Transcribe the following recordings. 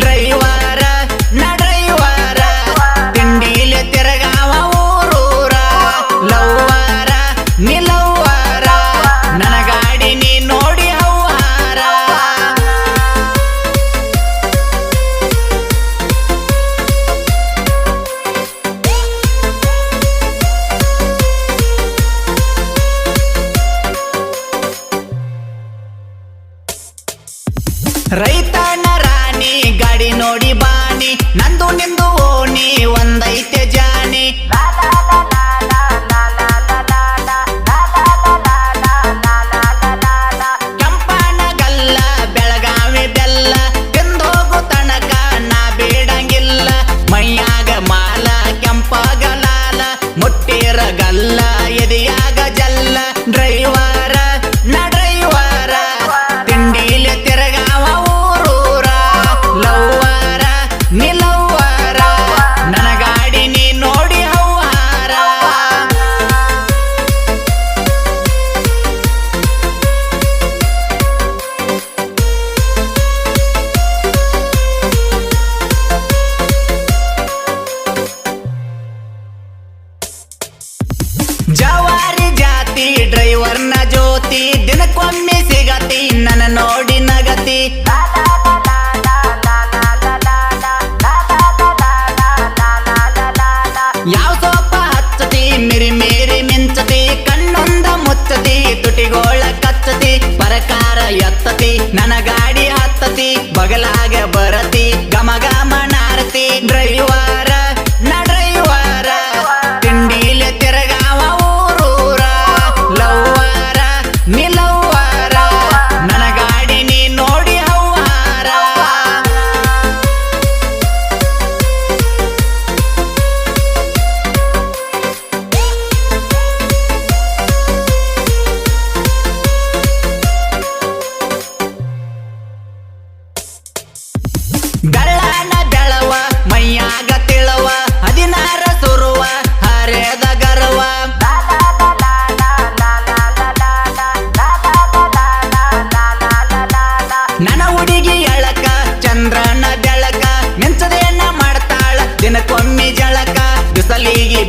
Driver ನ driver ತಿಂಡಿಲೆ ತಿರಗಾವ ಲವ್ವಾರ ನಿಲವ್ವಾರ ನನ್ನ ಗಾಡಿ ನೀ ನೋಡಿ ಹವ್ವಾರ ರೈತ ನೋಡಿ ಬಾನಿ ನಂದು ನಿಂದು ಓಣಿ ಒಂದೈತಿ. ಜವಾರಿ ಜಾತಿ, ಡ್ರೈವರ್ನ ಜ್ಯೋತಿ, ದಿನಕ್ಕೊಮ್ಮೆ ಸಿಗತಿ, ನನ್ನ ನೋಡಿ ನಗತಿ. ಯಾವ ಸೋಪ ಹಚ್ಚತಿ, ಮಿರಿ ಮೇರಿ ಮಿಂಚತಿ, ಕಣ್ಣೊಂದ ಮುಚ್ಚತಿ, ತುಟಿಗೋಳ ಕಚ್ಚತಿ ಪರಕಾರ ಎತ್ತತಿ, ನನ್ನ ಗಾಡಿ ಹತ್ತತಿ, ಬಗಲಾಗ ಬರ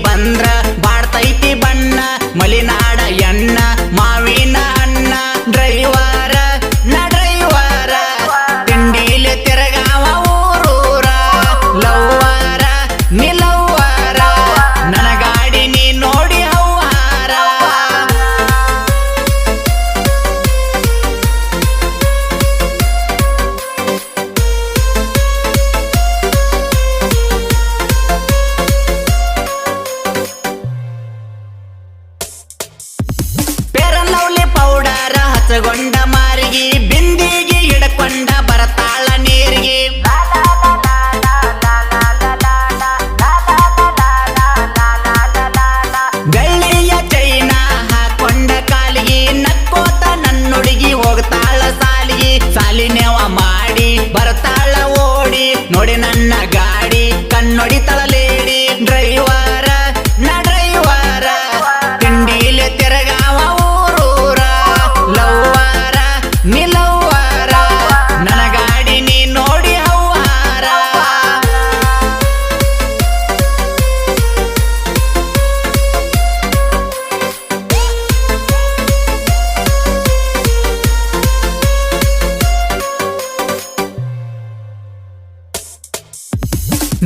ಬಂದ್ರ ಬಾಡ್ತೈತಿ ಬಣ್ಣ ಮಲಿನಾಡ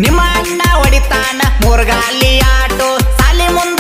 ನಿಮ್ಮ ಅಣ್ಣ ಹೊಡಿತಾನ ಮೂರ್ಗಾಲಿ ಆಟೋ ಸಾಲಿ ಮುಂದೆ